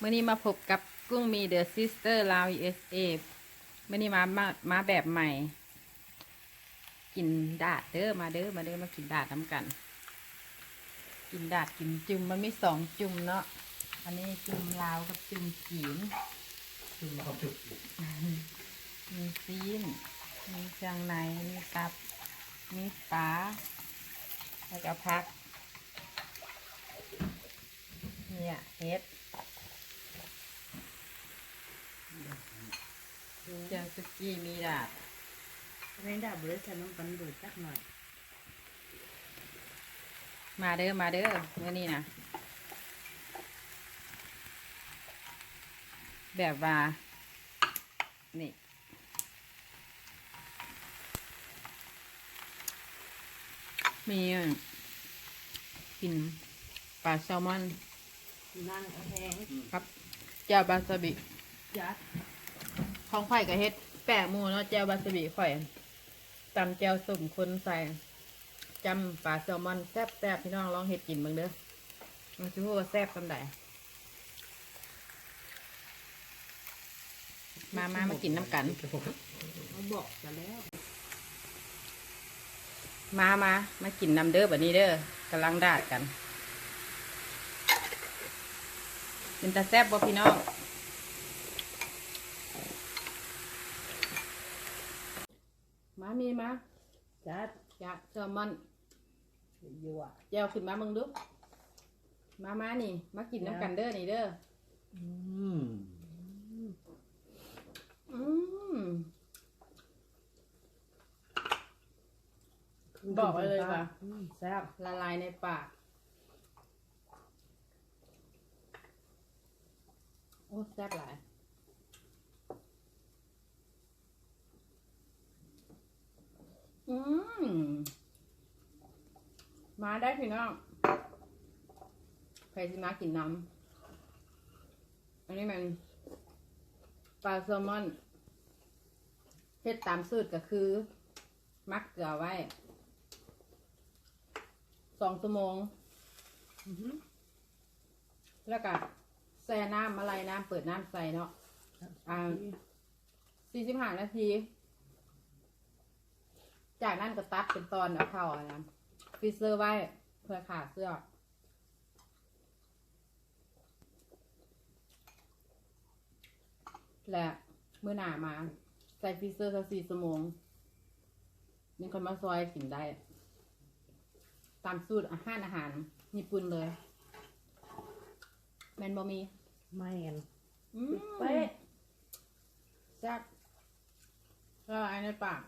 เมื่อนี้มาพบกับกุ้งมีเดอะซิสเตอร์ลาว USA เมื่อนี้มามามาแบบใหม่ กินดาดเด้อมาเด้อมาเด้อมากินดาดน้ำกัน กินดาดกินจุ่มมันมีสองจุ่มเนาะอันนี้จุ่มลาวกับจุ่มจีนซึ่งเขาจุดมีซีนมีเครื่องในมีตับ มีปลาแล้วก็พัก เนี่ยเฮ็ด จียงสุกี้มีดาบในดาบเลยฉันต้องปันเบิดจักหน่อย มาเด้อมาเด้อเมื่อนี้นะแบบว่า นี่มีกินปลาแซลมอนนั่งเอาแพงครับแจ่วบาสบิยัด ของข่กับเฮ็ด แปะหมูเนาะแจ่วบาสบิข่อยตำแจ่วสุ่มคนใส่จำปลาแซลมอนแซ่บๆพี่น้องลองเฮ็ดกินบิ่งเด้อมันชิ้ว่าแซ่บปานใดมามามากินน้ำกันเขาบอกจะแล้ว มามามากินน้ำเด้อแบบนี้เด้อกำลังดาดกัน เป็นตาแซ่บบ่พี่น้อง มามีมาจัดอยากแซลมอนยั่วแจวขึ้นมามึงดูมามานี่ มากินน้ำกันเด้อนี่เด้ออืมอืมบอกไว้เลยว่ะอืมแซ่บละลายในปากโอ้แซ่บหลาย อืมมาได้พี่น้องใครจะมากินน้ำ อันนี้มันปลาแซลมอนเฮ็ดตามสูตรก็คือ มักเกลือไว้สองชั่วโมงอื้อหือแล้วก็แช่น้ำอะไรน้ำเปิดน้ำใส่เนาะอ่าสี่สิบห้านาที จากนั้นก็ตัดเป็นตอนเอาเข้าอะนะฟรีเซอร์ไว้เพื่อขาดเสื้อและเมื่อหนามาใส่ฟรีเซอร์สักสี่ชั่วโมงนี่คนมาซอยกินได้ ตามสูตรอาหารอาหารญี่ปุ่นเลย แมนบอมีไม่กันอืมเป๊ะแซ่บละลายในปาก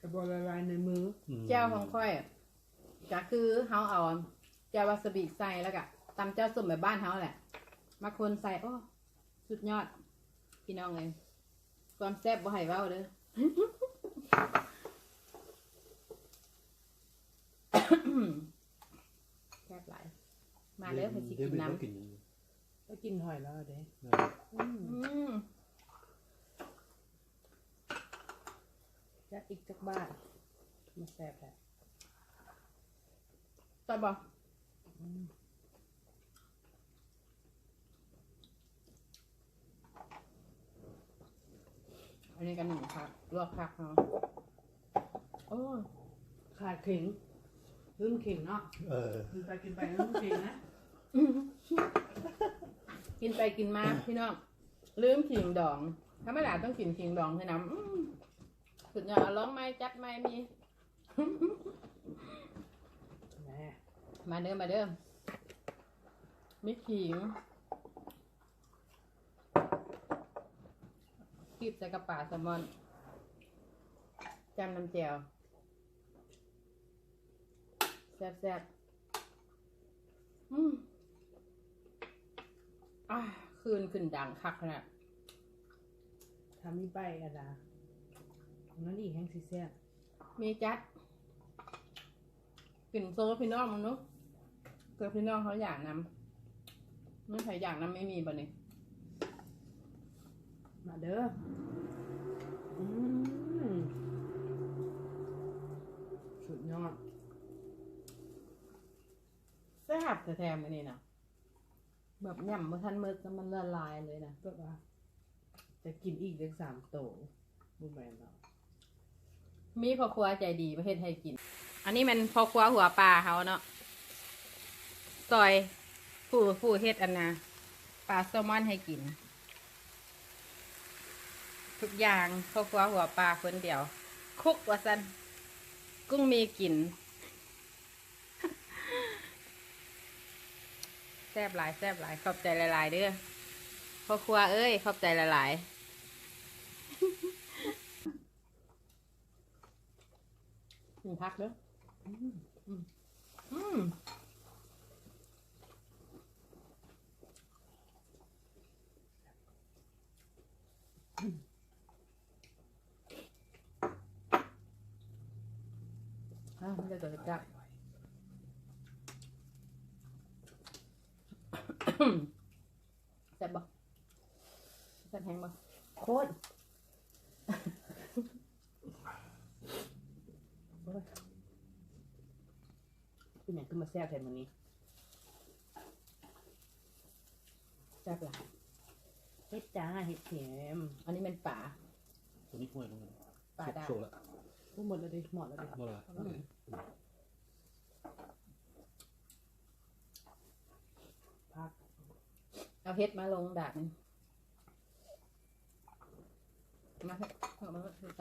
กระบอกละลายในมือแจ่วของค่อยก็คือเฮาเอาแจ่ววาซาบิใส่แล้วก็ตำแจ่วส้มแบบบ้านเฮาแหละ มาคนใส่โอ้สุดยอด พี่น้องเลยความแซ่บบ่ให้เว้าเด้อแซ่บหลายมาเด้อเพิ่นสิกินน้ำกินก็กินหอยแล้วเด้นะอืม อืม จัดอีกจักบ้านมาแซ่บแหละตอนบอกอืมอันนี้กันหนึ่งครับลวกผักเนาะโอ้ยขาดขิงลืมขิงเนาะเออกินไปกินไปลืมขิงนะ กินไปกินมาพี่น้องลืมขิงดองถ้าไม่หลาต้องกินขิงดองคือน้ำอื้อ สุดยอดเอาร้องไม้จัดไม้มี แหมมาเด้อมาเด้อมีขิงคีบใส่กระป๋าแซลมอนจำน้ำแจ่วแซ่บแซ่บๆอืมอ่าคืนขึ้นดังคักขนาดทำมีใบกระดาษ นั่นอีกแห้งสีแซ่บมีจัดกลิ่นโซ่พี่น้องมันเนุ๊กเกิดพี่น้องเขาอยากนำไม่ใครอยากนำไม่มีบ่เนี่ยมาเด้ออืมสุดยอดแซ่บแท้ๆมันนี่นะแบบย่ำมาทันเมื่อก็มันละลายเลยนะก็ว่าจะกินอีกเด็กสามโตบุแมนเนา มีพ่อครัวใจดีประเทศให้กิน อันนี้มันพ่อครัวหัวปลาเขาเนาะซอยผู้ผู้เฮ็ดอันนะปลาแซลมอนให้กิน ทุกอย่างพ่อครัวหัวปลาคนเดียว คุกว่าสันกุ้งมีกลิ่นแซบหลายแซบหลายขอบใจหลาย ๆ เด้อพ่อครัวเอ้ย ขอบใจหลาย ๆ กินพักเด้ออืมอืมอืมอะมันจะตัวจับแซ่บบ่แซ่บแห้งบ่โคตรโอ้ย เป็นอย่างขึ้นมาแซ่บแทนวันนี้แซ่บหลายเฮ็ดจ้าเฮ็ดเข็มอันนี้เป็นป่าตัวนี้ห่วยลงเลยป่าดาวโชว์ละพูดหมดแล้วดิหมดแล้วดิหมดละอืมพักเอาเฮ็ดมาลงดากหนึงมาเถอะเอามาเถอะใ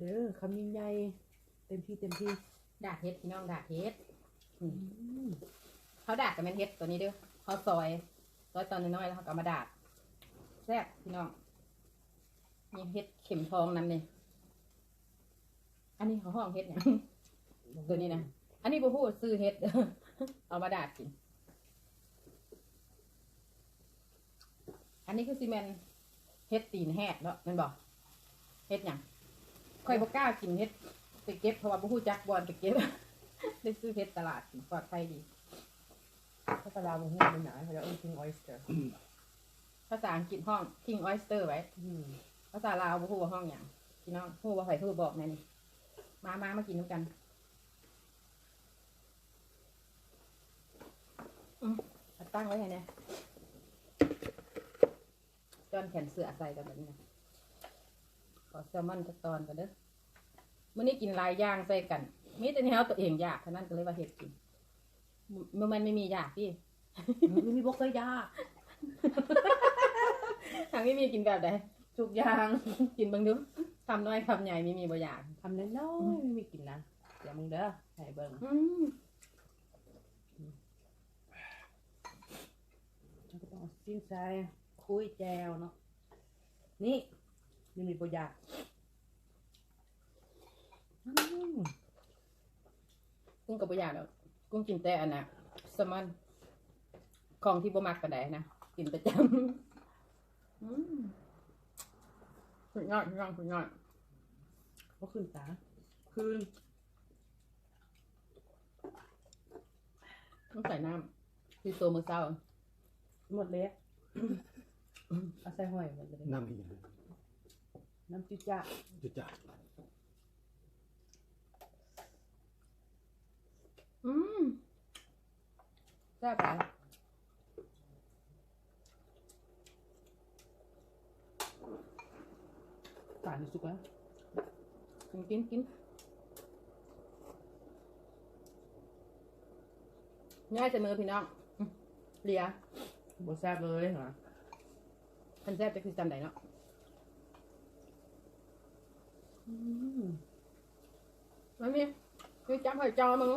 เด้อคำยิ่งใหญ่เต็มที่เต็มที่ดากเฮ็ดพี่น้องดากเฮ็ดอืมเขาดากกับแม่นเฮ็ดตัวนี้เด้อเขาซอยซอยตอนน้อยๆแล้วเขาก็เอามาดากแซ่บพี่น้องมีเฮ็ดเข็มทองนำนี่อันนี้เขาห้องเฮ็ดเนี่ยงตัวนี้นะอันนี้บูพูดซื้อเฮ็ด เอามาดาดกิน อันนี้คือซีเมนเฮ็ดตีนแหกเนาะแมันบอกเฮ็ดหยัง ค่อยบ่กล้ากินเฮ็ดไปเก็บเพราะว่าบูพูจักบอลไปเก็บได้ซื้อเฮ็ดตลาดกินปลอดภัยดีถ้าปลาลาวมันหูมันหนาเขาจะเอิ้น king oyster ภาษาอังกฤษห้อง king oyster ไว้อืมภาษาลาวบูพูว่าห้องหยังพี่น้องพูดว่าไผพูดบอกแน่นี่มามามากินน้ำกันอืมเอาตั้งไว้ให้เนี่ยจอนแขนเสือใส่กันแบบนี้นะ ขอแซลมอนจักตอนกันเด้อมื้อนี้กินหลายอย่างใส่กัน มีแต่แนวตัวเองอยากเท่านั้นก็เลยว่าเฮ็ดกินมื้อมันไม่มีอยากพี่มันมีบกเคยยากทางไม่มีกินแบบใดทุกอย่างกินเบิ่งดูทำน้อยทำใหญ่ไม่มีบ่อยากทำน้อยๆไม่มีกินนะเดี๋ยวมึงเด้อให้เบิ่งอืมแล้วก็ต้องเอาสิ้นใจคุยแจวเนาะนี่ ยังมีบอยากอืมกุ้งกับบ่อยากแล้วกุ้งกินแต่อันน่ะแซลมอนของที่บ่มักปานใดนะกินประจำอืมสุดยอดสุดยอดสุดยอดก็ขึ้นตาคืนต้องใส่น้ำคือตัวมือเศร้าหมดเลยอะเอาใส่หอยหมดเลยน้ำอีก น้ำจุจ้าจุดจ่าอืมแซ่บหลายตาลสุกแล้วกินกินกินง่ายใส่มือพี่น้องอืมเหลียบแซ่บเลยเหรอ คันแซ่บจะคือจำได้เนาะ อื มไม่มีคือจำหอยจอมึง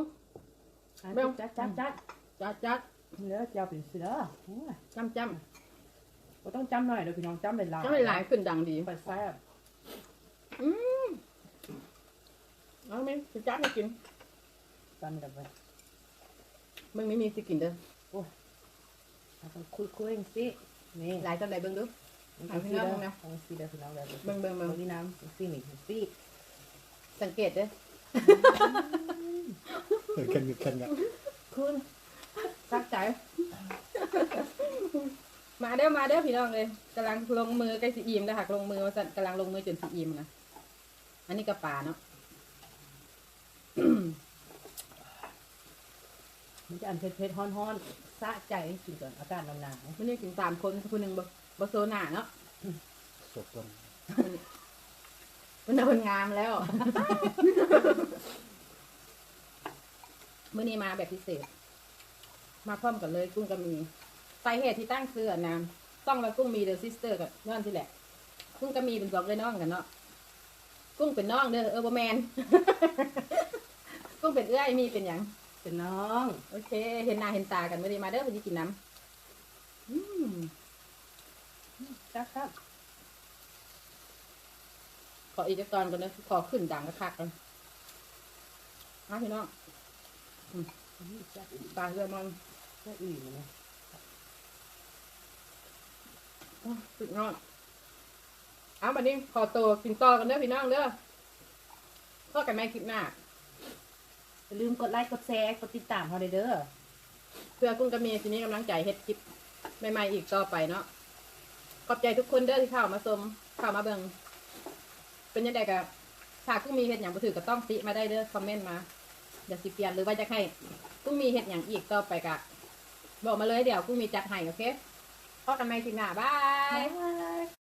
อะเบิ่ง จัดจัดจัดจัดจัดเนื้อเจียวเป็นเสือโอ้ยจำจบ่ต้องจำหน่อยเดี๋ยวพี่น้องจำเป็นลาำยจำไม่หลายขึ้นดังดีไปแซ่บอืมเอาไหมจะจัดให้กินจำแบบไปมึงไม่มีสิกินเด้อเราต้องคุยคุยๆสินี่หลายจำได้เบิ่งดูต้องซี เด้อเอาพี่น้องนะต้องซีเด้อพี่น้องเด้อเบิ่งเบิ่งเบิ่งนี่น้ำซีนี่ซีสังเกตเด้อเห็นกันกันกันคุณสักใจ มาเด้อมาเด้อพี่น้องเลยกำลังลงมือใกล้สิอิ่มแล้วหักลงมือว่าสั่นกำลังลงมือจนสิอิ่มนะอันนี้กระป่าเนาะมันจะอันเผ็ดๆฮ้อนๆสะใจกินก่อนอากาศหนาวมันนี่กินสามคนคนหนึ่งบ่ บ่โซน่าเนาะสดต้นมันโดนงามแล้วมื่อนี้มาแบบพิเศษ มาพร้อมกันเลยกุ้งก็มีสาเหตุที่ตั้งเสื้อนะต้องมากุ้งมีเดอะซิสเตอร์กับย้อนที่แหละ กุ้งก็มีเป็นสองเลยน้องกันเนาะกุ้งเป็นน้องเด้อเออบ่แมนกุ้งเป็นเอื้อยมีเป็นหยังๆเป็นน้อง โอเค เห็นหน้าเห็นตากันไม่ได้มาเด้อไปกินน้ำ อืมครับครับขออีกจักตอนก่อนนะขอขึ้นดังกระคักกันเอาพี่น้องจะปลาเรือมันจะอื่นนะอ้าวสุดยอดเอาบัดนี้ขอตัวกินต่อกันเด้อพี่น้องเด้อพบกันใหม่คลิปหน้าอย่าลืมกดไลค์กดแชร์กดติดตามเขาเด้อเพื่อกุ้งกระเมียทีนี้กำลังใจเฮ็ดคลิปใหม่ๆอีกต่อไปเนาะ ขอบใจทุกคนเด้อที่เข้ามาชมเข้ามาเบิ่งเป็นยังไงกับถ้ากุ้งมีเห็ดอย่างบุถือก็ต้องติมาได้เด้อคอมเมนต์มาเดี๋ยวสิเปลี่ยนหรือว่าจะให้กุ้งมีเห็ดอย่างอีกต่อไปกะบอกมาเลยเดี๋ยวกุ้งมีจัดให้โอเคพบกันใหม่ทีหน้าบาย